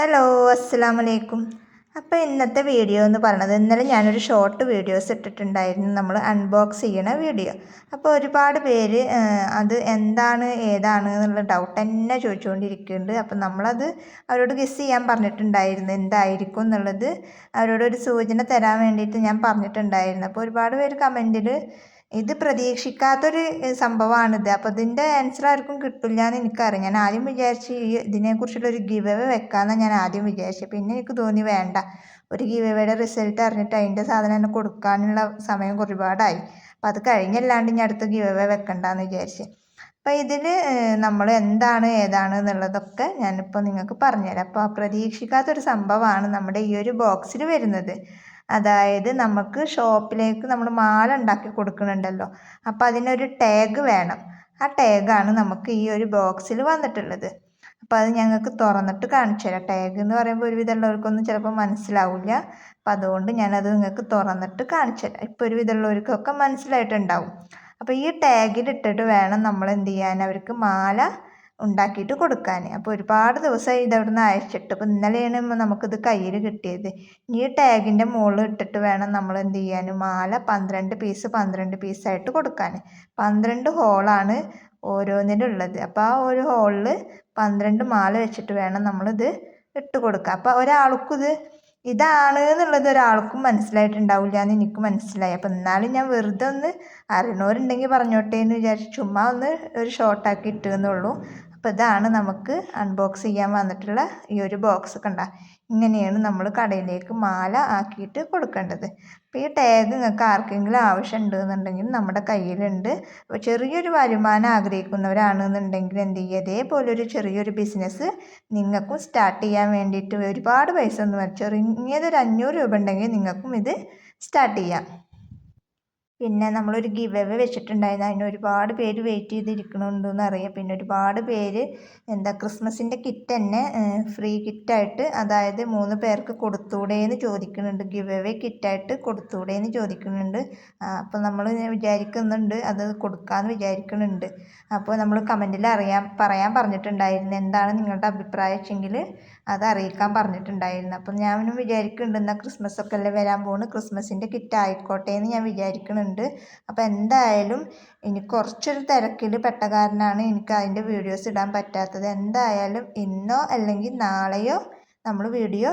Hello അസ്സാം വലൈക്കും അപ്പോൾ ഇന്നത്തെ വീഡിയോ എന്ന് പറയുന്നത് ഇന്നലെ ഞാനൊരു ഷോർട്ട് വീഡിയോസ് ഇട്ടിട്ടുണ്ടായിരുന്നു. നമ്മൾ അൺബോക്സ് ചെയ്യണ വീഡിയോ അപ്പോൾ ഒരുപാട് പേര് അത് എന്താണ് ഏതാണ് എന്നുള്ള ഡൗട്ട് തന്നെ ചോദിച്ചുകൊണ്ടിരിക്കുന്നുണ്ട്. അപ്പോൾ നമ്മളത് അവരോട് ഗസ് ചെയ്യാൻ പറഞ്ഞിട്ടുണ്ടായിരുന്നു. എന്തായിരിക്കും എന്നുള്ളത് അവരോട് ഒരു സൂചന തരാൻ വേണ്ടിയിട്ട് ഞാൻ പറഞ്ഞിട്ടുണ്ടായിരുന്നു. അപ്പോൾ ഒരുപാട് പേര് കമന്റിൽ ഇത് പ്രതീക്ഷിക്കാത്തൊരു സംഭവമാണിത് അപ്പോൾ ഇതിന്റെ ആൻസർ ആർക്കും കിട്ടില്ല എന്ന് എനിക്കറിയാം. ഞാൻ ആദ്യം വിചാരിച്ച് ഈ ഇതിനെക്കുറിച്ചുള്ളൊരു ഗീവ് അവേ വെക്കാമെന്നാണ് ഞാൻ ആദ്യം വിചാരിച്ചത്. പിന്നെ എനിക്ക് തോന്നി വേണ്ട. ഒരു ഗീവ് റിസൾട്ട് അറിഞ്ഞിട്ട് അതിന്റെ സാധനം തന്നെ കൊടുക്കാനുള്ള സമയം ഒരുപാടായി. അപ്പോൾ അത് കഴിഞ്ഞല്ലാണ്ട് ഇനി അടുത്ത ഗീവ് അവേ വെക്കണ്ടെന്ന് വിചാരിച്ച്. അപ്പോൾ ഇതിൽ നമ്മൾ എന്താണ് ഏതാണ് എന്നുള്ളതൊക്കെ ഞാനിപ്പോൾ നിങ്ങൾക്ക് പറഞ്ഞുതരാം. അപ്പോൾ പ്രതീക്ഷിക്കാത്തൊരു സംഭവമാണ് നമ്മുടെ ഈ ഒരു ബോക്സിൽ വരുന്നത്. അതായത് നമുക്ക് ഷോപ്പിലേക്ക് നമ്മൾ മാല ഉണ്ടാക്കി കൊടുക്കുന്നുണ്ടല്ലോ. അപ്പോൾ അതിനൊരു ടാഗ് വേണം. ആ ടാഗാണ് നമുക്ക് ഈ ഒരു ബോക്സിൽ വന്നിട്ടുള്ളത്. അപ്പോൾ അത് ഞങ്ങൾക്ക് തുറന്നിട്ട് കാണിച്ചു തരാം. ടാഗ് എന്ന് പറയുമ്പോൾ ഒരുവിധമുള്ളവർക്കൊന്നും ചിലപ്പോൾ മനസ്സിലാവില്ല. അപ്പോൾ അതുകൊണ്ട് ഞാനത് നിങ്ങൾക്ക് തുറന്നിട്ട് കാണിച്ചു തരാം. ഇപ്പോൾ ഒരുവിധമുള്ളവർക്കൊക്കെ മനസ്സിലായിട്ടുണ്ടാവും. അപ്പോൾ ഈ ടാഗിലിട്ടിട്ട് വേണം നമ്മൾ എന്ത് ചെയ്യാൻ? അവർക്ക് മാല ഉണ്ടാക്കിയിട്ട് കൊടുക്കാൻ അപ്പോൾ ഒരുപാട് ദിവസമായി ഇത് അവിടെ നിന്ന് അയച്ചിട്ട് അപ്പോൾ ഇന്നലെയാണ് നമുക്കിത് കയ്യിൽ കിട്ടിയത്. ഈ ടാഗിന്റെ മുകളിൽ ഇട്ടിട്ട് വേണം നമ്മൾ എന്ത് ചെയ്യാൻ മാല പന്ത്രണ്ട് പീസ് പന്ത്രണ്ട് പീസായിട്ട് കൊടുക്കാൻ പന്ത്രണ്ട് ഹോളാണ് ഓരോന്നിനുള്ളത് അപ്പോൾ ആ ഒരു ഹോളിൽ പന്ത്രണ്ട് മാല വെച്ചിട്ട് വേണം നമ്മളിത് ഇട്ട് കൊടുക്കുക അപ്പോൾ ഒരാൾക്കും ഇത് ഇതാണ് എന്നുള്ളത് ഒരാൾക്കും മനസ്സിലായിട്ടുണ്ടാവില്ല എന്ന് എനിക്ക് മനസ്സിലായി. അപ്പോൾ എന്നാലും ഞാൻ വെറുതെ ഒന്ന് അറിയണവരുണ്ടെങ്കിൽ പറഞ്ഞോട്ടെ എന്ന് വിചാരിച്ച് ചുമ്മാ ഒന്ന് ഒരു ഷോർട്ടാക്കി ഇട്ടുന്നുള്ളൂ അപ്പോൾ ഇതാണ് നമുക്ക് അൺബോക്സ് ചെയ്യാൻ വന്നിട്ടുള്ള ഈ ഒരു ബോക്സ് കണ്ട. ഇങ്ങനെയാണ് നമ്മൾ കടയിലേക്ക് മാല ആക്കിയിട്ട് കൊടുക്കേണ്ടത്. അപ്പോൾ ഈ ടാഗ് നിങ്ങൾക്ക് ആർക്കെങ്കിലും ആവശ്യമുണ്ട് എന്നുണ്ടെങ്കിൽ നമ്മുടെ കയ്യിലുണ്ട്. അപ്പോൾ ചെറിയൊരു വരുമാനം ആഗ്രഹിക്കുന്നവരാണ് എന്നുണ്ടെങ്കിൽ എന്ത് ചെയ്യുക? ഇതേപോലെ ഒരു ചെറിയൊരു ബിസിനസ് നിങ്ങൾക്കും സ്റ്റാർട്ട് ചെയ്യാൻ വേണ്ടിയിട്ട് ഒരുപാട് പൈസ ഒന്നും ചെറിയതൊരു അഞ്ഞൂറ് രൂപ ഉണ്ടെങ്കിൽ നിങ്ങൾക്കും ഇത് സ്റ്റാർട്ട് ചെയ്യാം. പിന്നെ നമ്മളൊരു ഗിവ് എവേ വെച്ചിട്ടുണ്ടായിരുന്നു. അതിന് ഒരുപാട് പേര് വെയിറ്റ് ചെയ്തിരിക്കണുണ്ടെന്ന് അറിയാം. പിന്നെ ഒരുപാട് പേര് എന്താ ക്രിസ്മസിന്റെ കിറ്റ് തന്നെ ഫ്രീ കിറ്റായിട്ട് അതായത് മൂന്ന് പേർക്ക് കൊടുത്തൂടെ എന്ന് ചോദിക്കുന്നുണ്ട് ഗിവ് എവേ കിറ്റായിട്ട് കൊടുത്തൂടെ എന്ന് ചോദിക്കുന്നുണ്ട് അപ്പോൾ നമ്മൾ വിചാരിക്കുന്നുണ്ട് അത് കൊടുക്കാമെന്ന് വിചാരിക്കുന്നുണ്ട് അപ്പോൾ നമ്മൾ കമന്റിൽ അറിയാൻ പറയാൻ പറഞ്ഞിട്ടുണ്ടായിരുന്നു. എന്താണ് നിങ്ങളുടെ അഭിപ്രായം വെച്ചെങ്കിൽ അത് അറിയിക്കാൻ പറഞ്ഞിട്ടുണ്ടായിരുന്നു. അപ്പം ഞാനും വിചാരിക്കുന്നുണ്ട് എന്നാൽ ക്രിസ്മസ് ഒക്കെ അല്ലേ വരാൻ പോകുന്നു ക്രിസ്മസിന്റെ കിറ്റ് ആയിക്കോട്ടെ എന്ന് ഞാൻ വിചാരിക്കുന്നുണ്ട് അപ്പോൾ എന്തായാലും ഇനി കുറച്ചൊരു തിരക്കിൽ പെട്ട കാരണമാണ് എനിക്ക് അതിന്റെ വീഡിയോസ് ഇടാൻ പറ്റാത്തത്. എന്തായാലും ഇന്നോ അല്ലെങ്കിൽ നാളെയോ നമ്മൾ വീഡിയോ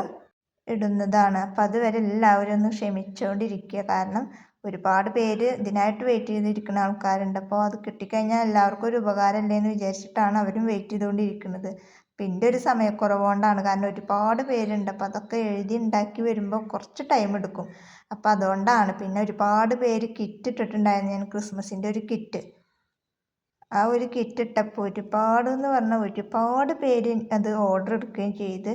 ഇടുന്നതാണ്. അപ്പം അതുവരെ എല്ലാവരും ഒന്ന് ക്ഷമിച്ചുകൊണ്ടിരിക്കുക കാരണം ഒരുപാട് പേര് ഇതിനായിട്ട് വെയിറ്റ് ചെയ്തിരിക്കുന്ന ആൾക്കാരുണ്ട്. അപ്പോൾ അത് കിട്ടിക്കഴിഞ്ഞാൽ എല്ലാവർക്കും ഒരു ഉപകാരമല്ലേ എന്ന് വിചാരിച്ചിട്ടാണ് അവരും വെയിറ്റ് ചെയ്തുകൊണ്ടിരിക്കുന്നത്. പിന്നെ ഒരു സമയക്കുറവുകൊണ്ടാണ്. കാരണം ഒരുപാട് പേരുണ്ട്. അപ്പോൾ അതൊക്കെ എഴുതി ഉണ്ടാക്കി വരുമ്പോൾ കുറച്ച് ടൈം എടുക്കും. അപ്പോൾ അതുകൊണ്ടാണ്. പിന്നെ ഒരുപാട് പേര് കിറ്റ് ഇട്ടിട്ടുണ്ടായിരുന്നു. ഞാൻ ക്രിസ്മസിന്റെ ഒരു കിറ്റ് ആ ഒരു കിറ്റ് ഇട്ടപ്പോൾ ഒരുപാട് എന്ന് പറഞ്ഞാൽ ഒരുപാട് പേര് അത് ഓർഡർ എടുക്കുകയും ചെയ്ത്.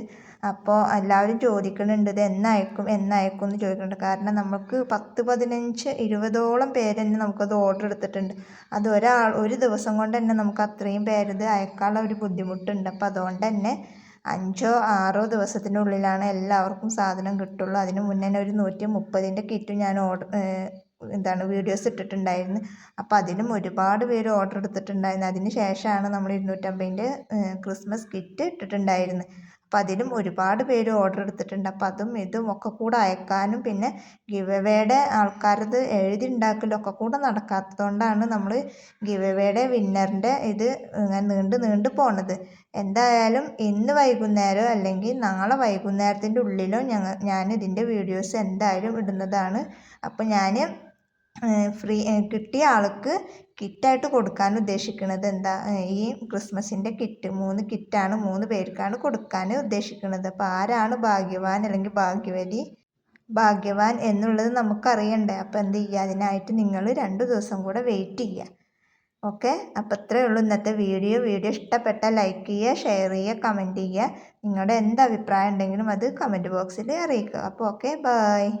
അപ്പോൾ എല്ലാവരും ചോദിക്കുന്നുണ്ട് ഇത് എന്നയക്കും എന്നയക്കും എന്ന് ചോദിക്കുന്നുണ്ട്. കാരണം നമുക്ക് പത്ത് പതിനഞ്ച് ഇരുപതോളം പേര് തന്നെ നമുക്കത് ഓർഡർ എടുത്തിട്ടുണ്ട്. അത് ഒരാൾ ഒരു ദിവസം കൊണ്ട് തന്നെ നമുക്ക് അത്രയും പേരിത് അയക്കാനുള്ള ഒരു ബുദ്ധിമുട്ടുണ്ട്. അപ്പോൾ അതുകൊണ്ട് തന്നെ അഞ്ചോ ആറോ ദിവസത്തിനുള്ളിലാണ് എല്ലാവർക്കും സാധനം കിട്ടുള്ളൂ. അതിന് മുന്നേ ഒരു നൂറ്റി മുപ്പതിന്റെ കിറ്റ് ഞാൻ ഓർഡർ എന്താണ് വീഡിയോസ് ഇട്ടിട്ടുണ്ടായിരുന്നു. അപ്പോൾ അതിനും ഒരുപാട് പേര് ഓർഡർ എടുത്തിട്ടുണ്ടായിരുന്നു. അതിന് ശേഷമാണ് നമ്മൾ ഇരുന്നൂറ്റമ്പതിന്റെ ക്രിസ്മസ് കിറ്റ് ഇട്ടിട്ടുണ്ടായിരുന്നു. അപ്പോൾ അതിലും ഒരുപാട് പേര് ഓർഡർ എടുത്തിട്ടുണ്ട്. അപ്പോൾ അതും ഇതും ഒക്കെ കൂടെ അയക്കാനും പിന്നെ ഗിവ് അവേയുടെ ആൾക്കാരത് എഴുതി ഉണ്ടാക്കലും ഒക്കെ കൂടെ നടക്കാത്തതുകൊണ്ടാണ് നമ്മൾ ഗിവ് അവേയുടെ വിന്നറിന്റെ ഇത് ഇങ്ങനെ നീണ്ട് നീണ്ട് പോണത്. എന്തായാലും ഇന്ന് വൈകുന്നേരം അല്ലെങ്കിൽ നാളെ വൈകുന്നേരത്തിന്റെ ഉള്ളിലോ ഞങ്ങൾ ഞാൻ ഇതിന്റെ വീഡിയോസ് എന്തായാലും ഇടുന്നതാണ്. അപ്പോൾ ഞാൻ ഫ്രീ കിട്ടിയ ആൾക്ക് കിറ്റായിട്ട് കൊടുക്കാൻ ഉദ്ദേശിക്കുന്നത് എന്താ? ഈ ക്രിസ്മസിന്റെ കിറ്റ് മൂന്ന് കിറ്റാണ് മൂന്ന് പേർക്കാണ് കൊടുക്കാൻ ഉദ്ദേശിക്കുന്നത് അപ്പോൾ ആരാണ് ഭാഗ്യവാൻ അല്ലെങ്കിൽ ഭാഗ്യവതി ഭാഗ്യവാൻ എന്നുള്ളത് നമുക്കറിയണ്ടേ. അപ്പോൾ എന്ത് ചെയ്യുക അതിനായിട്ട് നിങ്ങൾ രണ്ട് ദിവസം കൂടെ വെയിറ്റ് ചെയ്യുക ഓക്കെ? അപ്പോൾ ഇത്രയേ ഉള്ളൂ ഇന്നത്തെ വീഡിയോ. വീഡിയോ ഇഷ്ടപ്പെട്ട ലൈക്ക് ചെയ്യുക ഷെയർ ചെയ്യുക കമന്റ് ചെയ്യുക നിങ്ങളുടെ എന്ത് അഭിപ്രായം ഉണ്ടെങ്കിലും അത് കമന്റ് ബോക്സിൽ അറിയിക്കുക. അപ്പോൾ ഓക്കെ ബായ്